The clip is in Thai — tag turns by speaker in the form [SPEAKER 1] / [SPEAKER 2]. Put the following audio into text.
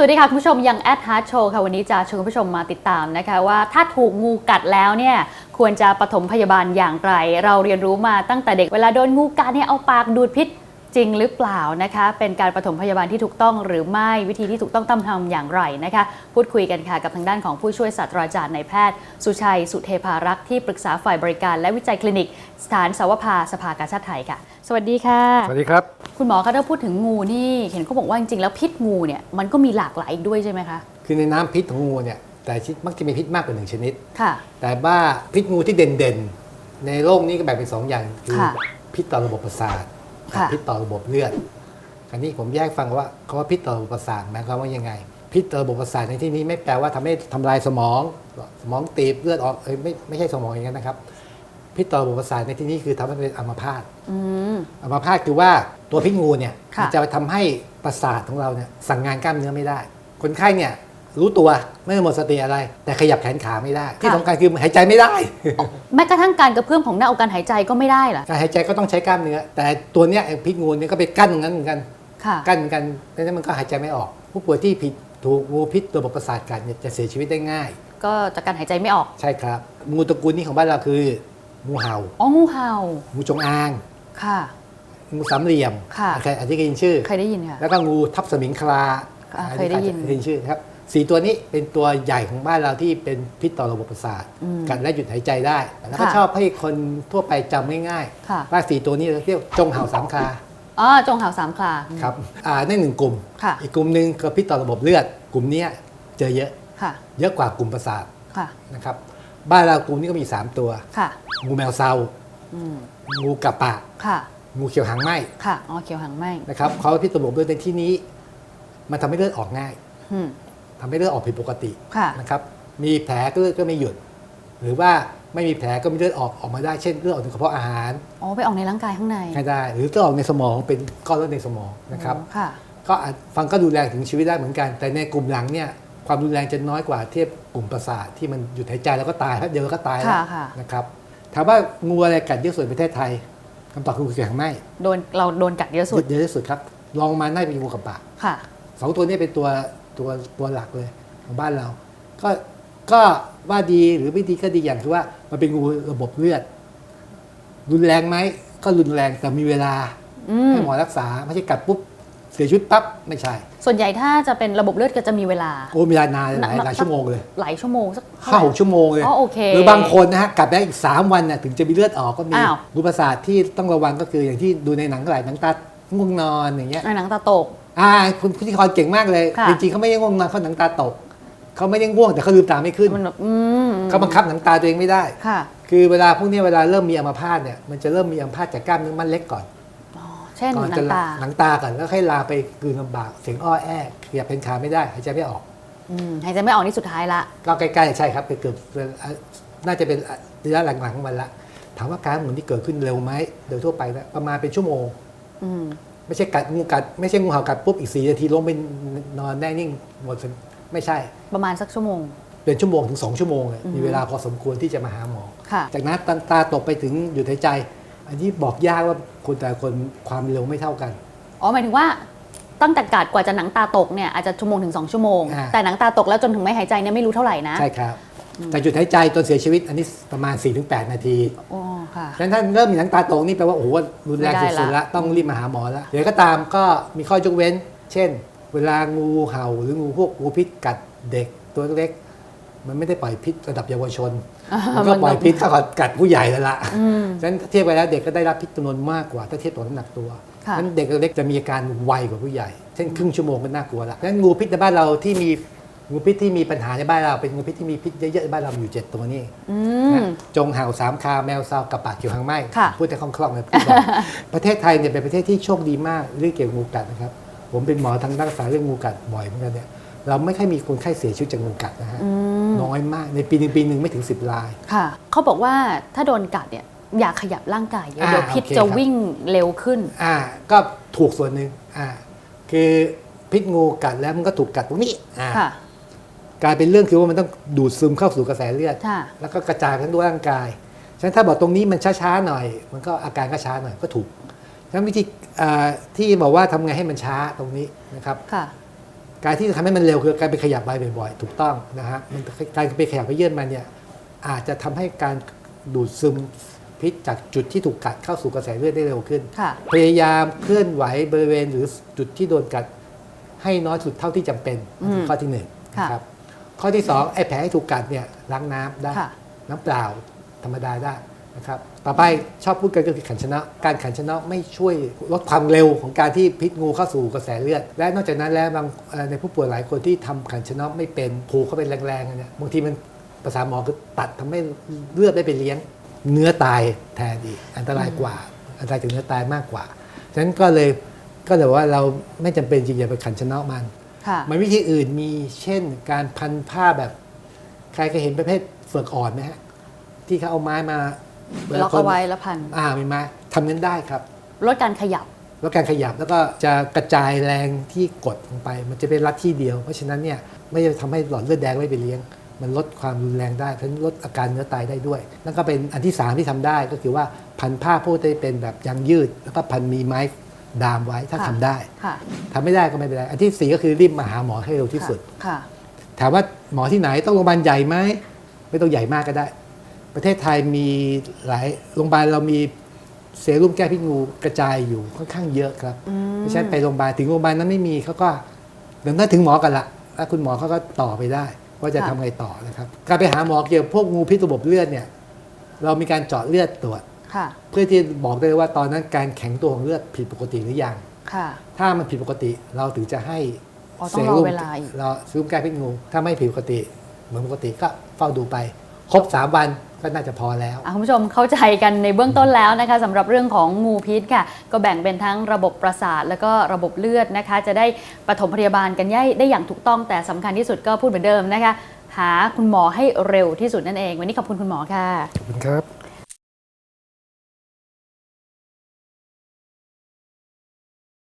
[SPEAKER 1] สวัสดีค่ะคุณผู้ชมยังแอดฮาร์ดโชว์ค่ะ วันนี้จะชวนคุณผู้ชมมาติดตามนะคะว่าถ้าถูกงูกัดแล้วเนี่ยควรจะปฐมพยาบาลอย่างไร เราเรียนรู้มาตั้งแต่เด็กเวลาโดนงูกัดเนี่ยเอาปากดูดพิษจริงหรือเปล่านะคะ เป็นการปฐมพยาบาลที่ถูกต้องหรือไม่วิธีที่ถูกต้องต้องทำอย่างไรนะคะ พูดคุยกันค่ะกับทางด้านของผู้ช่วยศาสตราจารย์นายแพทย์ สุชัย สุเทพารักษ์ที่ปรึกษาฝ่ายบริการและวิจัยคลินิก สถานสาวภาสภากาชาติไทยค่ะ สวัสดีค่ะ
[SPEAKER 2] สวัสดีครับ
[SPEAKER 1] คุณหมอคะถ้าพูดถึงงูนี่เห็นเขาบอกว่าจริงๆแล้วพิษงูเนี่ยมันก็มีหลากหลายอีกด้วยใช่ไหมคะ
[SPEAKER 2] คือในน้ำพิษของงูเนี่ยแต่ชนิดมักจะมีพิษมากกว่าหนึ่งชนิด
[SPEAKER 1] ค่ะ
[SPEAKER 2] แต่ว่าพิษงูที่เด่นๆ ในโลกนี้ก็แบ่งเป็นสองอย่างคือ
[SPEAKER 1] ค่ะ
[SPEAKER 2] พิษต่อระบบประสาทกับ
[SPEAKER 1] ค่ะ
[SPEAKER 2] พิษต่อระบบเลือด อันนี้ผมแยกฟังว่าคำว่าพิษต่อระบบประสาทหมายความว่ายังไง พิษต่อระบบประสาทในที่นี้ไม่แปลว่าทำให้ทำลายสมอง สมองตีบเลือดออกเอ้ยไม่ไม่ใช่สมองอย่างนั้นนะครับ พิษต่อระบบประสาทในที่นี้คือทำให้เป็นอัมพาต
[SPEAKER 1] อืม
[SPEAKER 2] อัมพาตคือว่าตัวพิษงูเนี่ย
[SPEAKER 1] ค่ะ
[SPEAKER 2] มันจะทำให้ประสาทของเราเนี่ยสั่งงานกล้ามเนื้อไม่ได้ คนไข้เนี่ยรู้ตัวไม่ได้หมดสติอะไร แต่ขยับแขนขาไม่ได้ ที่สำคัญคือหายใจไม่ได้
[SPEAKER 1] แม้กระทั่งการกระเพื่อมของหน้าอกการหายใจก็ไม่ได้เหรอ
[SPEAKER 2] การหายใจก็ต้องใช้กล้ามเนื้อ แต่ตัวเนี้ยไอ้พิษงูเนี่ยก็ไปกั้นตรงนั้นเหมือนกัน
[SPEAKER 1] ค่ะ
[SPEAKER 2] กั้นเหมือนกันดังนั้นมันก็หายใจไม่ออก ผู้ป่วยที่ผิดถูกงูพิษตัวระบบประสาทกัดเนี่ยจะเสียชีวิตได้ง่าย
[SPEAKER 1] ก็จากการหายใจไม่ออก
[SPEAKER 2] ใช่ครับ งูตระกูลนี้ของบ้านเราคือ งูเห่า
[SPEAKER 1] อ๋องูเห่า
[SPEAKER 2] งูจงอาง
[SPEAKER 1] ค่ะ
[SPEAKER 2] งูสามเหลี่ยม
[SPEAKER 1] ค่ะ
[SPEAKER 2] ใครอาจจะเคยได้ยินชื่อ
[SPEAKER 1] เคยได้ยินค่ะ
[SPEAKER 2] แล้วก็งูทับสมิงคลา
[SPEAKER 1] อ่า
[SPEAKER 2] อั
[SPEAKER 1] เคยได้ยิน
[SPEAKER 2] อาจจะเคยได้ยินชื่อนะครับสีตัวนี้เป็นตัวใหญ่ของบ้านเราที่เป็นพิษต่อระบบประสาท
[SPEAKER 1] อืม
[SPEAKER 2] กัดและหยุดหายใจได้ แล้วก็
[SPEAKER 1] ค่ะ
[SPEAKER 2] ชอบให้คนทั่วไปจำง่าย
[SPEAKER 1] ค่ะ
[SPEAKER 2] ๆว่าสีตัวนี้เราเรียกจงเห่าสามคลา
[SPEAKER 1] อ๋อจงเห่าสามคลา
[SPEAKER 2] ครับอ่านั่นหนึ่งกลุ่ม
[SPEAKER 1] ค่ะ
[SPEAKER 2] อีกกลุ่มหนึ่งก็พิษต่อระบบเลือด กลุ่มเนี้ยเจอเยอะ
[SPEAKER 1] ค่ะ
[SPEAKER 2] เยอะกว่ากลุ่มประสาท
[SPEAKER 1] ค่ะ
[SPEAKER 2] นะครับบ้านเรากลุ่มนี้ก็มี 3 ตัว
[SPEAKER 1] ค่ะ
[SPEAKER 2] งูแมวเซา
[SPEAKER 1] อืม
[SPEAKER 2] งูกระปะ
[SPEAKER 1] ค่ะ
[SPEAKER 2] งูเขียวหางไหม
[SPEAKER 1] ค่ะ อ๋อ เขียวหางไหม
[SPEAKER 2] นะครับเขาพิษต่อระบบเลือดในที่นี้ มันทำให้เลือดออกง่าย
[SPEAKER 1] อืม
[SPEAKER 2] ทำให้เลือดออกผิดปกติ
[SPEAKER 1] ค่ะ
[SPEAKER 2] นะครับ มีแผลก็เลือดก็ไม่หยุด หรือว่าไม่มีแผลก็มีเลือดออกออกมาได้ เช่นเลือดออกในกระเพาะอาหาร
[SPEAKER 1] อ๋อ ไปออกในร่างกายข้างใน
[SPEAKER 2] ก็ได้ หรือเลือดออกในสมองเป็นก้อนเลือดในสมองนะครับ
[SPEAKER 1] อ๋อค่ะ
[SPEAKER 2] ก็อาจฟังก็ดูแรงถึงชีวิตได้เหมือนกัน แต่ในกลุ่มหลังเนี่ยความรุนแรงจะน้อยกว่าเทียบกลุ่มประสาทที่มันหยุดหายใจแล้วก็ตายแป๊บเดียวแล้วก็ตายแล้ว
[SPEAKER 1] ค่ะค่ะ
[SPEAKER 2] นะครับ ถามว่างูอะไรกัดเยอะสุดในประเทศไทยคำตอบคืองูเขียวหางไหม
[SPEAKER 1] โดนเราโดนกัดเยอะสุด
[SPEAKER 2] เยอะที่สุดครับลองมาน่าจะเป็นงูกระปะ
[SPEAKER 1] ค่ะ
[SPEAKER 2] สองตัวนี้เป็นตัวตัวตัวหลักเลยของบ้านเรา ก็ก็ว่าดีหรือไม่ดีก็ดีอย่างคือว่ามันเป็นงูระบบเลือด รุนแรงไหมก็รุนแรงแต่มีเวลา
[SPEAKER 1] อืม
[SPEAKER 2] ให้หมอรักษาไม่ใช่กัดปุ๊บ เสียชีวิตปั๊บไม่ใช่
[SPEAKER 1] ส่วนใหญ่ถ้าจะเป็นระบบเลือดก็จะมีเวลา
[SPEAKER 2] โอ้มีเวลานานหลาย
[SPEAKER 1] น่ะ
[SPEAKER 2] หลายชั่วโมงเลย
[SPEAKER 1] หลายชั่วโมงสักเท่
[SPEAKER 2] ห้าห
[SPEAKER 1] ร่
[SPEAKER 2] กชั่วโมงเลย
[SPEAKER 1] อ๋อโอเค
[SPEAKER 2] หรือบางคนนะฮะกัดได้อีก 3 วันน่ะถึงจะมีเลือดออกก็มี
[SPEAKER 1] อ้าว
[SPEAKER 2] รูประสาทที่ต้องระวังก็คืออย่างที่ดูในหนังหลายหนังตาง่วงนอนอย่างเงี้ย
[SPEAKER 1] ในหนังตาตก
[SPEAKER 2] อ่าคุณพิธีกรเก่งมากเลย
[SPEAKER 1] ค่ะ
[SPEAKER 2] จริงๆเขาไม่ได้ง่วงนอนเขาหนังตาตกเขาไม่ได้ง่วงแต่เขาลืมตาไม่ขึ้น
[SPEAKER 1] มันแบบอืม
[SPEAKER 2] เขาบังคับหนังตาตัวเองไม่ได้
[SPEAKER 1] ค่ะ
[SPEAKER 2] คือเวลาพวกนี้เวลาเริ่มมีอัมพาตเนี่ยมันจะเริ่มมีอัมพาตจากกล้ามเนื้อมัดเล็กก่อน
[SPEAKER 1] อ๋อ เช่น
[SPEAKER 2] ก่อน
[SPEAKER 1] หนั
[SPEAKER 2] จะ
[SPEAKER 1] งตา
[SPEAKER 2] หนังตาก่อนแล้วค่อยลามไปกลืนลำบากเสียงอ้อแอขยับเป็นขาไม่ได้หายใจไม่ออก
[SPEAKER 1] อืมหายใจไม่ออกนี่สุดท้ายละ
[SPEAKER 2] ก็ใกล้ๆใช่ครับเกือบน่าจะเป็นระยะหลังๆของมันละถามว่าการหมุนที่เกิดขึ้นเร็วไหมโดยทั่วไปนะประมาณเป็นชั่วโมง
[SPEAKER 1] อืม
[SPEAKER 2] ไม่ใช่กัดงูกัดไม่ใช่งูเห่ากัดปุ๊บอีกสี่นาทีลงไปนอนแน่นิ่งหมดสติไม่ใช่
[SPEAKER 1] ประมาณสักชั่วโมง
[SPEAKER 2] เป็นชั่วโมงถึงสองชั่วโมงเลย
[SPEAKER 1] อืม
[SPEAKER 2] มีเวลาพอสมควรที่จะมาหาหมอ
[SPEAKER 1] ค่ะ
[SPEAKER 2] จากนั้นตาตาตกไปถึงหยุดหายใจ อันนี้บอกยากว่าคนแต่ละคนความเร็วไม่เท่ากัน
[SPEAKER 1] อ๋อหมายถึงว่าตั้งแต่กัดกว่าจะหนังตาตกเนี่ยอาจจะชั่วโมงถึง 2 ชั่วโมง
[SPEAKER 2] อ่า
[SPEAKER 1] แต่หนังตาตกแล้วจนถึงไม่หายใจเนี่ยไม่รู้เท่าไหร่นะ
[SPEAKER 2] ใช่ครับ แต่หยุดหายใจจนเสียชีวิตอันนี้ประมาณ 4-8 นาที
[SPEAKER 1] โอ้ค่ะ
[SPEAKER 2] ฉะนั้นถ้าเริ่มมีหนังตาตกนี่แปลว่าโอ้โหรุนแรง
[SPEAKER 1] ไม่ได้
[SPEAKER 2] สุดๆ
[SPEAKER 1] ละ
[SPEAKER 2] แล้วต้องรีบมาหาหมอแล้วเดี๋ยวก็ตามก็มีข้อยกเว้น เช่น เวลางูเห่าหรืองูพวกงูพิษกัดเด็กตัวเล็กๆ มันไม่ได้ปล่อยพิษระดับเยาวชน มันก็ปล่อยพิษเท่ากับกัดผู้ใหญ่แล้วละ
[SPEAKER 1] อืม
[SPEAKER 2] ฉะนั้นเทียบไปแล้วเด็กก็ได้รับพิษจำนวนมากกว่า ถ้าเทียบต่อน้ำหนักตัว
[SPEAKER 1] ค่ะ
[SPEAKER 2] ฉะนั้นเด็กเล็กจะมีอาการไวกว่าผู้ใหญ่ เช่นครึ่งชั่วโมงก็น่ากลัวละฉะนั้นงูพิษในบ้านเราที่มีงูพิษที่มีปัญหาในบ้านเราเป็นงูพิษที่มีพิษเยอะๆในบ้านเรามีอยู่เจ็ดตัวนี่
[SPEAKER 1] อื
[SPEAKER 2] นะ
[SPEAKER 1] ม
[SPEAKER 2] จงเห่าสามคาแมวซาวกระปากเขียวหางไหม
[SPEAKER 1] ค่ะ
[SPEAKER 2] พูดแต่คล่องๆเลยพูดบอกประเทศไทยเนี่ยเป็นประเทศที่โชคดีมากเรื่องเกี่ยวกับงูกัดนะครับผมเป็นหมอทางด้านรักษาเรื่องงูกัดบ่อยเหมือนกันเนี่ย เราไม่ค่อยมีคนไข้เสียชีวิตจากงูกัดนะฮะ
[SPEAKER 1] อืม
[SPEAKER 2] น้อยมากในปีหนึ่งปีหนึ่งไม่ถึง 10ราย
[SPEAKER 1] ค่ะเขาบอกว่าถ้าโดนกัดเนี่ยอย่าขยับร่างกายเยอะ
[SPEAKER 2] อ่า
[SPEAKER 1] เดี๋ยวพิษ
[SPEAKER 2] โอเค
[SPEAKER 1] จะ
[SPEAKER 2] ครับ
[SPEAKER 1] วิ่งเร็วขึ้น
[SPEAKER 2] อ่าก็ถูกส่วนหนึ่งอ่าคือพิษงูกัดแล้วมันก็ถูกกัดตรงนี้อ่า
[SPEAKER 1] ค่ะ
[SPEAKER 2] กลายเป็นเรื่องคือว่ามันต้องดูดซึมเข้าสู่กระแสเลือด
[SPEAKER 1] ค่ะ
[SPEAKER 2] แล้วก็กระจายไปทั้งตัวร่างกาย ฉะนั้นถ้าบอกตรงนี้มันช้าๆหน่อย มันก็อาการก็ช้าหน่อยก็ถูกฉะนั้นวิธีอ่าที่บอกว่าทำไงให้มันช้าตรงนี้นะครับ
[SPEAKER 1] ค่ะ
[SPEAKER 2] การที่จะทำให้มันเร็วคือการไปขยับใบบ่อยๆ ถูกต้องนะฮะมันการไปขยับไปเยื่อนมันเนี่ยอาจจะทำให้การดูดซึมพิษจากจุดที่ถูกกัดเข้าสู่กระแสเลือดได้เร็วขึ้น
[SPEAKER 1] ค่ะ
[SPEAKER 2] พยายามเคลื่อนไหวบริเวณหรือจุดที่โดนกัดให้น้อยสุดเท่าที่จำเป็น
[SPEAKER 1] อืม
[SPEAKER 2] ข้อที่หนึ่ง
[SPEAKER 1] ค่ะ
[SPEAKER 2] นะครับข้อที่สองไอ้แผลที่ถูกกัดเนี่ยล้างน้ำได้
[SPEAKER 1] ค่ะ
[SPEAKER 2] น้ำเปล่าธรรมดาได้นะครับต่อไปชอบพูดกันก็คือขันชนะ การขันชนะไม่ช่วยลดความเร็วของการที่พิษงูเข้าสู่กระแสเลือด และนอกจากนั้นแล้วบางเอ่อในผู้ป่วยหลายคนที่ทำขันชนะไม่เป็นผูกเข้าไปแรงๆเนี่ยบางทีมันภาษาหมอคือตัดทำให้เลือดได้ไปเลี้ยง เนื้อตายแทนอีกอันตรายกว่า อันตรายจากเนื้อตายมากกว่าฉะนั้นก็เลยก็เลยว่าเราไม่จำเป็นจริงอย่าไปขันชนะมัน
[SPEAKER 1] ค่ะ
[SPEAKER 2] มันวิธีอื่นมีเช่นการพันผ้าแบบ ใครเคยเห็นประเภทเฟือกอ่อนไหมฮะที่เขาเอาไม้มา
[SPEAKER 1] ล็อกเอาไว้แล้วพัน
[SPEAKER 2] อ่ามีไม้ทำนั้นได้ครับ
[SPEAKER 1] ลดการขยับ
[SPEAKER 2] แล้วการขยับแล้วก็จะกระจายแรงที่กดลงไป มันจะเป็นรัดที่เดียว เพราะฉะนั้นเนี่ยไม่จะทำให้หลอดเลือดแดงไม่ไปเลี้ยง มันลดความรุนแรงได้ทั้งลดอาการเนื้อตายได้ด้วยนั่นก็เป็นอันที่สามที่ทำได้ก็คือว่าพันผ้าพวกที่เป็นแบบยางยืด แล้วก็พันมีไม้ดามไว้ถ้า
[SPEAKER 1] ค่ะ
[SPEAKER 2] ทำได้
[SPEAKER 1] ค่ะ
[SPEAKER 2] ทำไม่ได้ก็ไม่เป็นไรอันที่สี่ก็คือรีบมาหาหมอให้เร็วที่สุด
[SPEAKER 1] ค่ะ
[SPEAKER 2] ถามว่าหมอที่ไหนต้องโรงพยาบาลใหญ่ไหมไม่ต้องใหญ่มากก็ได้ ประเทศไทยมีหลายโรงพยาบาลเรามีเซรุ่มแก้พิษงูกระจายอยู่ค่อนข้างเยอะครับเพราะฉะนั้นไปโรงพยาบาลถึงโรงพยาบาลนั้นไม่มีเขาก็เดี๋ยวถ้าถึงหมอกันละแล้วคุณหมอเขาก็ต่อไปได้ ว่าจะ
[SPEAKER 1] ค่ะ
[SPEAKER 2] ทำไงต่อนะครับ การไปหาหมอเกี่ยวกับพวกงูพิษระบบเลือดเนี่ย เรามีการเจาะเลือดตรวจ
[SPEAKER 1] ค่ะ
[SPEAKER 2] เพื่อที่บอกได้ว่าตอนนั้นการแข็งตัวของเลือดผิดปกติหรือยัง
[SPEAKER 1] ค่ะ
[SPEAKER 2] ถ้ามันผิดปกติเราถึงจะให้
[SPEAKER 1] อ๋อต้องรอเวลาอีก
[SPEAKER 2] เราซื้อแก้พิษงู ถ้าไม่ผิดปกติ เหมือนปกติก็เฝ้าดูไป ครบ 3 วันก็น่าจะพอแล้ว
[SPEAKER 1] อะคุณผู้ชมเข้าใจกันในเบื้องต้นแล้วนะคะสำหรับเรื่องของงูพิษค่ะ ก็แบ่งเป็นทั้งระบบประสาท แล้วก็ระบบเลือดนะคะ จะได้ปฐมพยาบาลกันได้ได้อย่างถูกต้องแต่สำคัญที่สุดก็พูดเหมือนเดิมนะคะ หาคุณหมอให้เร็วที่สุดนั่นเอง วันนี้ขอบคุณคุณหมอค่ะ
[SPEAKER 2] ขอบคุณครับ